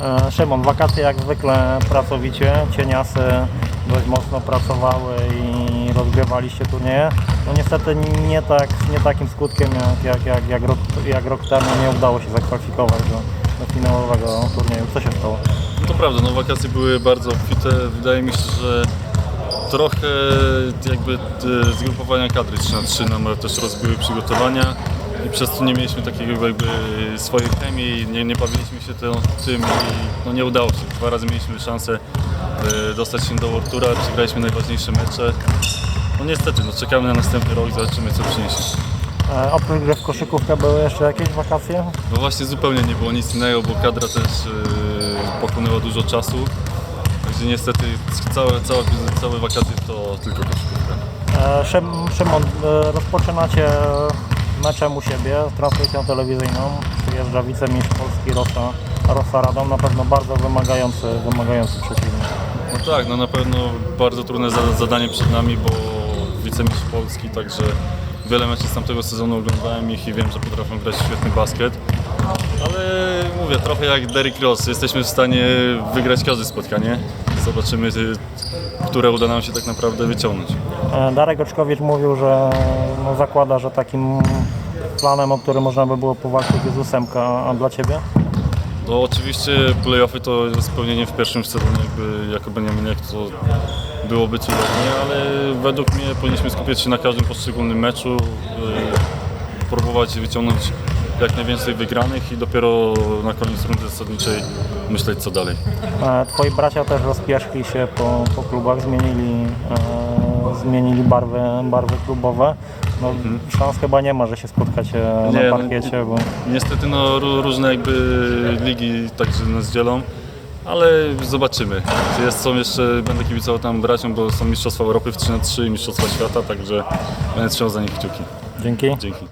E, Szymon, wakacje jak zwykle pracowicie, cieniasy dość mocno pracowały i rozgrywaliście turnieje. No niestety nie, tak, nie takim skutkiem jak, jak, jak, jak, rok, jak rok temu nie udało się zakwalifikować do, do finałowego turnieju. Co się stało? No to prawda, no wakacje były bardzo obfite. Wydaje mi się, że trochę jakby e, zgrupowania kadry 3 na 3 nam też rozbiły przygotowania i przez to nie mieliśmy takiego jakby swojej chemii, nie, nie bawiliśmy się tym, tym i no nie udało się. Dwa razy mieliśmy szansę e, dostać się do World Toura, przegraliśmy najważniejsze mecze. No niestety, no czekamy na następny rok, zobaczymy co przyniesie. E, Oprócz gry w koszykówkę były jeszcze jakieś wakacje? No właśnie zupełnie nie było nic innego, bo kadra też e, pochłonęła dużo czasu. Także niestety całe, całe, całe wakacje to tylko koszykówka. E, Szym, Szymon, e, rozpoczynacie meczem u siebie z transmisją telewizyjną. Przyjeżdża wicemistrz Polski Rosa, Rosa Radom, na pewno bardzo wymagający, wymagający przeciwnik. No tak, no na pewno bardzo trudne za- zadanie przed nami, bo wicemistrz Polski, także wiele meczy z tamtego sezonu oglądałem ich i wiem, że potrafią grać świetny basket. Ale mówię, trochę jak Derrick Rose, jesteśmy w stanie wygrać każde spotkanie. Zobaczymy, y, które uda nam się tak naprawdę wyciągnąć. E, Darek Oczkowicz mówił, że no, zakłada, że takim planem, o którym można by było powalczyć jest ósemka, a dla Ciebie? No oczywiście playoffy to spełnienie w pierwszym sezonie jakby jako Beniaminek to byłoby cudownie, ale według mnie powinniśmy skupiać się na każdym poszczególnym meczu, yy, próbować wyciągnąć jak najwięcej wygranych i dopiero na koniec rundy zasadniczej myśleć co dalej. E, Twoi bracia też rozpieszli się po, po klubach, zmienili, e, zmienili barwy, barwy klubowe. No, Szans chyba nie ma, że się spotkacie Nie, na no, parkiecie, bo Niestety no, ró- różne jakby ligi także nas dzielą, ale zobaczymy. Jest, są jeszcze, będę kibicował tam braciom, bo są Mistrzostwa Europy w 3 na 3 i Mistrzostwa Świata, także będę trzymał za nich kciuki. dzięki. Dzięki.